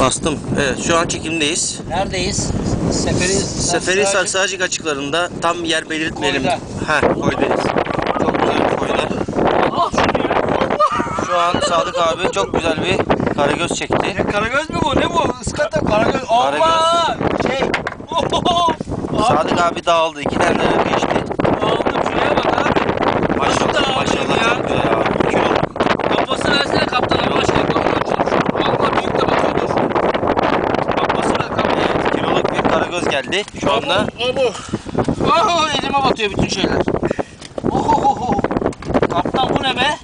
Bastım. Evet şu an çekimdeyiz. Neredeyiz? Seferi Seferihisar Sağcık açıklarında tam yer belirtmeyelim. Koyda. Ha koydayız. Çok güzel koyda. Şu an Sadık abi çok güzel bir karagöz çekti. Ne karagöz mü bu? Ne bu? Iskata karagöz. Allah! Şey. Ohoho! Sadık abi dağıldı. İki tane geçti. Aldım şuraya bak abi. Maşallah, Nasıl maşallah ya? çok güzel abi. Kilo. Kafası versene kaptan Allah aşkına kaptan çalışıyor. Valla büyük de bakıyordur. Kafası ver kaptan. Kiloluk bir karagöz geldi şu anda. Abo. Oh, elime batıyor bütün şeyler. Ohohoho. Kaptan bu ne be?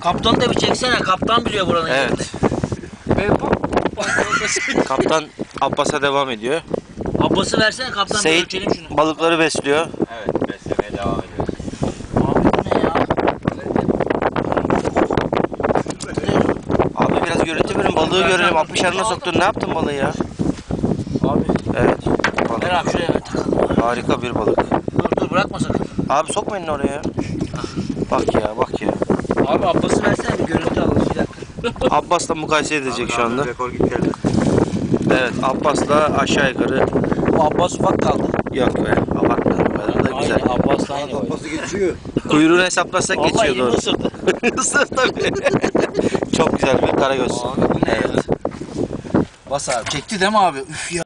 Kaptanı da bir çeksene. Kaptan biliyor buranın yerini. Evet. Ben bu. Kaptan Abbas'a devam ediyor. Abbası versene kaptan bir Seyit ölçelim şunu. balıkları besliyor. Evet beslemeye devam ediyoruz. Abi bu ne ya? Abi biraz görüntü verin balığı görelim. Apışarına soktun. Ne yaptın balığı ya? Abi. Evet. Balık. Ver abi şuraya ver takalım. Harika bir balık. Dur dur bırakma sakın. Abi sokmayın oraya. Bak ya bak ya. Abi abbası versene bir görüntü alalım bir dakika. Abbas'la mukayese edecek şu anda. Rekor getirdi. Evet Abbas'la aşağı yukarı. Bu abbas ufak kaldı. Yok be abartma. Bu da güzel. Aynı abbasla aynı boy. Kafası geçiyor. Kuyruğunu hesaplasak Vallahi geçiyor doğru. ısırdı. Isır tabii. Çok güzel bir karagöz. Abi bu ne ya? Evet. Bas abi. Çekti değil mi abi? Üf ya.